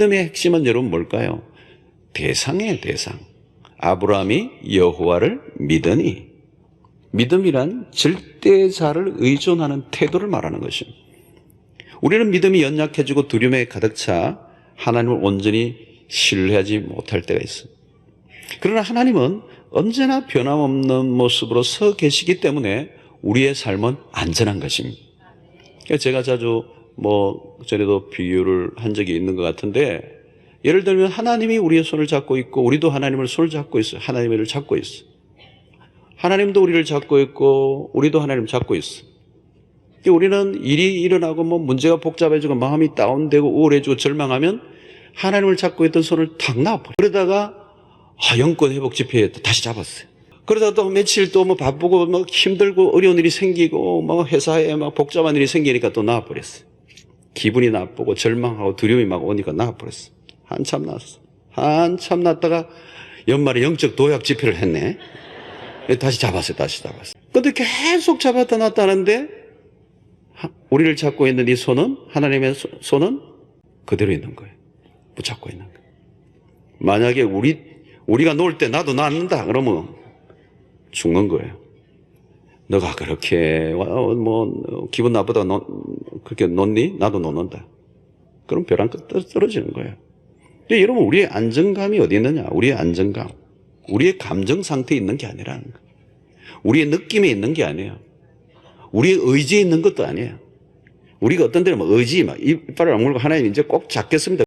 믿음의 핵심은 여러분 뭘까요? 대상이에요, 대상. 아브라함이 여호와를 믿으니 믿음이란 절대자를 의존하는 태도를 말하는 것입니다. 우리는 믿음이 연약해지고 두려움에 가득 차 하나님을 온전히 신뢰하지 못할 때가 있습니다. 그러나 하나님은 언제나 변함없는 모습으로 서 계시기 때문에 우리의 삶은 안전한 것입니다. 제가 자주 뭐 전에도 비유를 한 적이 있는 것 같은데 예를 들면 하나님이 우리의 손을 잡고 있고 우리도 하나님을 손을 잡고 있어요. 하나님을 잡고 있어. 하나님도 우리를 잡고 있고 우리도 하나님을 잡고 있어. 우리는 일이 일어나고 뭐 문제가 복잡해지고 마음이 다운되고 우울해지고 절망하면 하나님을 잡고 있던 손을 탁 놔버려. 그러다가 아, 영권 회복 집회에 또 다시 잡았어요. 그러다 또 며칠 또 뭐 바쁘고 뭐 힘들고 어려운 일이 생기고 뭐 회사에 막 복잡한 일이 생기니까 또 나와버렸어요. 기분이 나쁘고 절망하고 두려움이 막 오니까 나와버렸어. 한참 났어. 한참 났다가 연말에 영적 도약 집회를 했네. 다시 잡았어요. 다시 잡았어요. 근데 계속 잡았다 놨다 하는데 하- 우리를 잡고 있는 이 손은 하나님의 소- 손은 그대로 있는 거예요. 붙잡고 있는 거예요. 만약에 우리 우리가 놀 때 나도 낳는다 그러면 죽는 거예요. 너가 그렇게 와- 뭐 기분 나쁘다 노, 그렇게 놓니? 나도 놓는다. 그럼 벼랑 끝 떨어지는 거예요. 근데 여러분 우리의 안정감이 어디 있느냐? 우리의 안정감, 우리의 감정 상태에 있는 게 아니라는 거예요. 우리의 느낌에 있는 게 아니에요. 우리의 의지에 있는 것도 아니에요. 우리가 어떤 데는 뭐 의지, 막 이빨을 악물고 하나님 이제 꼭 잡겠습니다.